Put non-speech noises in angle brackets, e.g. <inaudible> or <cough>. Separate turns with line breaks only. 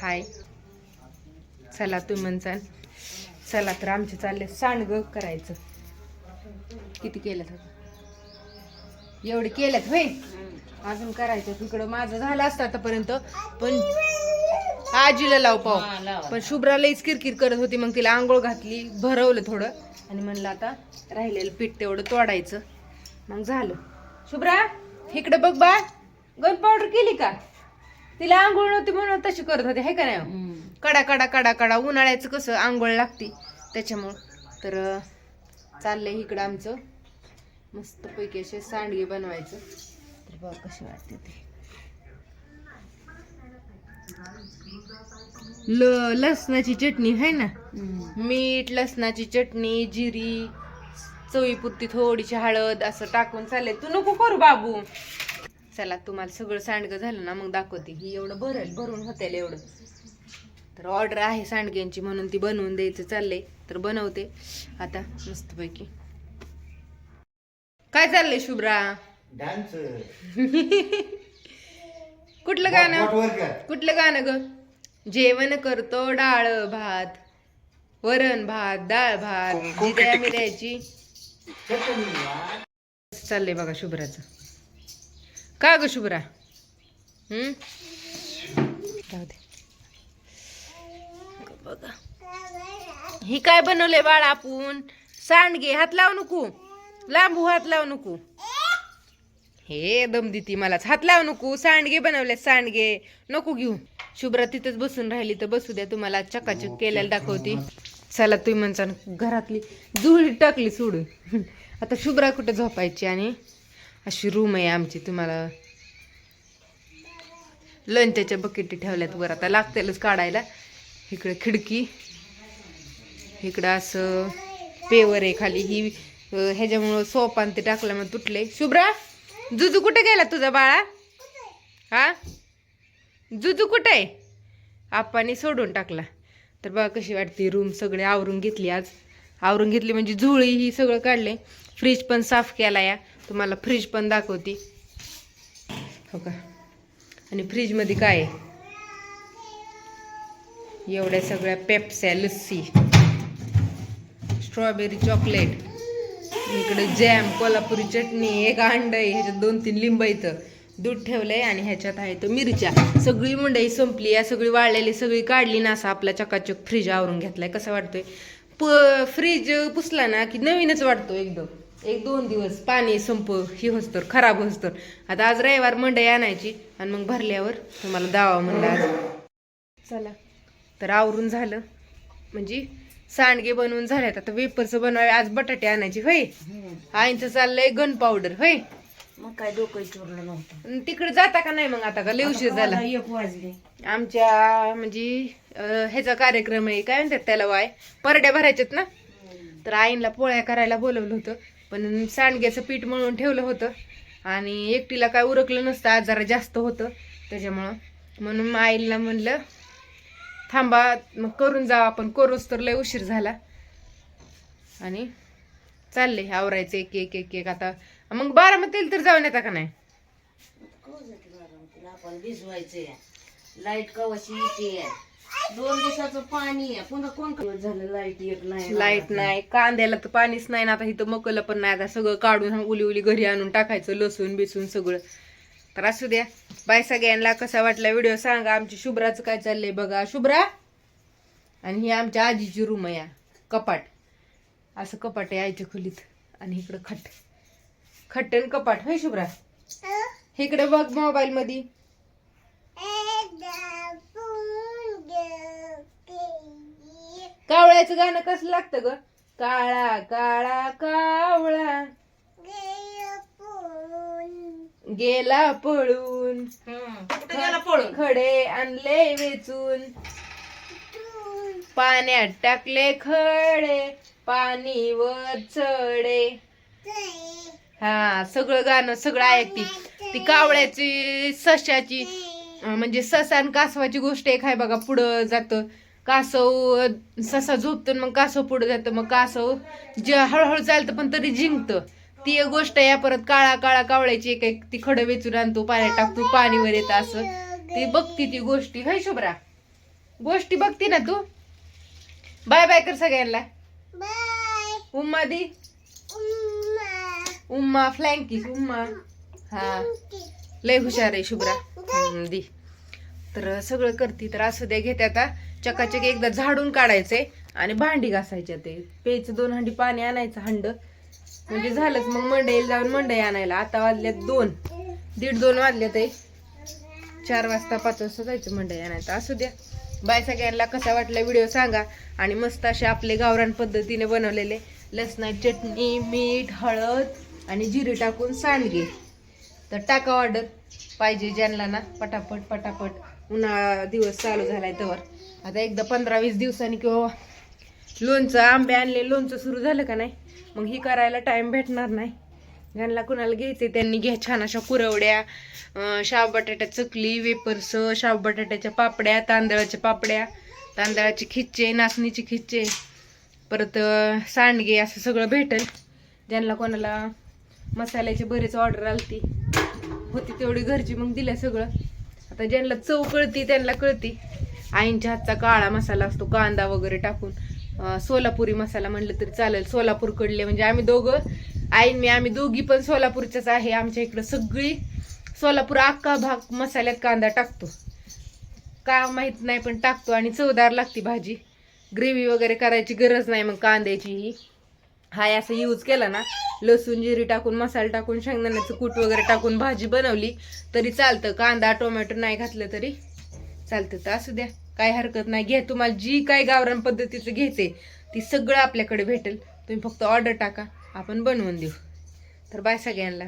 हाय. चला तुम्ही म्हणसान चला. तर आमचे चालले. सांडग करायचं. किती केलं एवढे केल्यात होय? अजून करायचं तिकडं माझं झालं असतं आतापर्यंत. पण आजीला लाव पाव. पण शुभ्रा लईच किरकिर करत होती. मग तिला आंघोळ घातली भरवलं थोडं. आणि म्हणलं आता राहिलेलं पीठ तेवढं तोडायचं. मग झालं. शुभ्रा इकडे बघ बा. गन पावडर केली का? तिला आंघोळ नव्हती म्हणून तशी करत होती हाय का नाही. कडा कडा कडा कडा उन्हाळ्याचं कसं आंघोळ लागती त्याच्यामुळं. तर चाललंय इकडं आमचं. मस्तपैकी असे सांडगे बनवायचं. तर बघ कसे वाटते ते. ल लसणाची चटणी आहे ना. मीठ लसणाची चटणी जिरी चवीपुरती थोडीशी हळद असं टाकून चालेल तू नको करू बाबू. चला तुम्हाला सगळं सांडगं झालं ना मग दाखवते. ही एवढं भरेल भरून होतेल एवढं. तर ऑर्डर आहे सांडग्यांची म्हणून ती बनवून द्यायचं चाललंय तर बनवते. आता मस्तपैकी. काय चाललंय शुभ्रा?
डान्स <laughs>
कुठलं गाणं? कुठलं गाणं ग? जेवण करतो डाळ भात वरण भात डाळ भात. मिऱ्याची. चाललंय बघा शुभ्राचं. का ग शुभ्रा? राहू दे बघा. ही काय बनवलंय बाळ आपण? सांडगे हात लावू नको. लांबू हात लावू नको. हे दम देती मलाच. हात लावू नको. सांडगे बनवले सांडगे नको घेऊ. शुभ्रा तिथेच बसून राहिली तर बसू द्या तुम्हाला चकाचक केलेलं दाखवती. चला तुम्ही म्हणता घरातली जुळी टाकली सोडून. <laughs> आता शुभ्रा कुठे झोपायची आणि? अशी रूम आहे आमची तुम्हाला लंचाच्या बकेटी ठेवल्यात वर. आता लागतेलच काढायला. इकडे खिडकी. इकडं असं पेवर आहे खाली. ही ह्याच्यामुळं सोपान ते टाकल्यामुळे तुटले शुभ्रा जुजू कुठे गेला तुझा बाळा? हा? जुजू कुठे आहे? आप्पाने सोडून टाकला. तर बघा कशी वाटते रूम सगळे आवरून घेतली आज. आवरून घेतली म्हणजे झुळी ही सगळं काढले. फ्रीज पण साफ केला या. तुम्हाला फ्रीज पण दाखवते. हो का? आणि फ्रीजमध्ये काय? आहे एवढ्या सगळ्या पेप्स्या लस्सी. स्ट्रॉबेरी चॉकलेट इकडे जॅम कोल्हापुरी चटणी एक अंड आहे ह्याच्यात दोन तीन लिंब इथं दूध ठेवलंय आणि ह्याच्यात आहे तर मिरच्या. सगळी मंडई संपली या सगळी वाळलेली सगळी काढली ना असं आपला चकाचक फ्रीज आवरून घेतलाय. कसा वाटतोय? प फ्रीज पुसला ना की नवीनच वाटतो एकदम. एक दोन दिवस पाणी संप ही होस तर खराब होस तर आता आज रविवार मंडई आणायची आणि मग भरल्यावर तुम्हाला दावा म्हणलं आज. चला. तर आवरून झालं. म्हणजे सांडगे बनवून झाल्यात आता वेपरचं बनवावे. आज बटाटे आणायचे होय. आईचं चाललंय गन पावडर होय.
मग काय डोकं चोरलं नव्हतं.
तिकडे जाता का नाही मग आता का? लय उशीर झाला.
आता एक वाजले.
आमच्या म्हणजे ह्याचा कार्यक्रम आहे काय म्हणतात त्याला वाय? परड्या भरायच्यात ना? तर आईला पोळ्या करायला बोलवलं होतं पण सांडग्याचं पीठ मळून ठेवलं होतं आणि एकटीला काय उरकलं नसतं आजारा जास्त होतं त्याच्यामुळं. म्हणून आईला म्हणलं थांबा मग करून जा आपण करूच तर लय उशीर झाला. आणि चालले आवरायचं एक एक एक एक आता. मग बारामतीला तर जाऊन येता का नाही?
आपण लाइट कवाशी येते? दोन दिवसाचं पाणी आहे. पुन्हा कोण काय झालं लाइट येत नाही.
लाइट नाही. कांद्याला तर पाणीच नाही ना. आता इथं मकलं पण नाही. आता सगळं काढून हा उली उली घरी आणून टाकायचं लसूण बिसून सगळं. तर असू द्या. बाय सगळ्यांना. कसा वाटला व्हिडिओ सांगा. आमची शुभ्राचं काय चाललंय बघा. शुभ्रा? आणि ही आमच्या आजीची रूम आहे या. कपाट. असं कपाट आहे आईच्या खोलीत. आणि इकडं खट. खट्ट आणि कपाट. होय शुभ्रा? इकडे बघ मोबाईल मध्ये कावळ्याचं गाणं कसं लागतं ग? काळा काळा कावळा. गेला पळून.
कुठे गेला पळून?
खडे आणले वेचून. पाण्यात टाकले खडे पाणी वर चढे. हा सगळं गाणं सगळं ऐकती. ती कावळ्याची सशाची म्हणजे ससा आणि कासवाची गोष्ट एक आहे बघा पुढं जातं. कासव ससा झोपतो मग कासव पुढे जातं. मग कासव जे हळूहळू चालतं पण तरी जिंकतं. ती एक गोष्ट आहे परत काळा काळा कावळ्याची एक एक ती खडं वेचून आणतो पाण्यात टाकतो पाणीवर येतं असं. ती बघती ती गोष्टी. हाय शुभ्रा? गोष्टी बघते ना तू? बाय बाय कर सगळ्यांना. उम्मा दी. उम्मा. फ्लँकीस उम्मा. हा. लय हुशार आहे शुभ्रा. दी. तर सगळं करते तर असं द्या घेते आता. चकाचक एकदा झाडून काढायचे आणि भांडी घासायच्या ते. प्यायचं दोन हंडी पाणी आणायचं हंड. म्हणजे झालंच मग मंडईला जाऊन मंडई आणायला. आता वाजल्यात दोन. दीड दोन वाजले ते चार वाजता पाच वाजता जायचं मंडई आणायचं असू द्या. बाय सगळ्यांना कसा वाटला व्हिडिओ सांगा. आणि मस्त असे आपले गावरान पद्धतीने बनवलेले लसणाची चटणी मीठ हळद आणि जिरे टाकून सांडगे. तर टाका ऑर्डर पाहिजे ज्यांना ना पटापट पटापट उन्हाळा दिवस चालू झालाय तर आता एकदा पंधरा वीस दिवसांनी किंवा लोणचं आंबे आणले लोणचं सुरू झालं का नाही? मग ही करायला टाइम भेटणार नाही. ज्यांना कुणाला घ्यायचे त्यांनी घ्या. छान अशा कुरवड्या शाव बटाट्या चकली वेपर्स शाव बटाट्याच्या पापड्या तांदळाच्या पापड्या तांदळाचे खिच्चे नाचणीचे खिच्चे परत सांडगे असं सगळं भेटेल. ज्यांना कोणाला मसाल्याची बरेच ऑर्डर आलती होती तेवढी घरची मग दिल्या सगळं. आता ज्यांना चव कळती त्यांना कळती. आईंच्या हातचा काळा मसाला असतो कांदा वगैरे टाकून सोलापुरी मसाला म्हणलं तरी चालेल सोलापूर कडले म्हणजे आम्ही दोघं आईन मी आम्ही दोघी पण सोलापूरच्याच आहे आमच्या इकडं सगळी सोलापूर अख्खा भाग मसाल्यात कांदा टाकतो. का माहीत नाही पण टाकतो आणि चवदार लागते भाजी. ग्रेव्ही वगैरे करायची गरज नाही मग कांद्याची. ही हाय असं यूज केला ना लसूण जिरी टाकून मसाला टाकून शेंगदाण्याचं कूट वगैरे टाकून भाजी बनवली तरी चालतं. कांदा टोमॅटो नाही घातलं तरी. चालतं तर असू द्या. काय हरकत नाही. घ्या तुम्हाला जी काय गावरान पद्धतीचं घ्यायचे ती सगळं आपल्याकडे भेटेल. तुम्ही फक्त ऑर्डर टाका. आपण बनवून देऊ. तर बाय सगळ्यांना.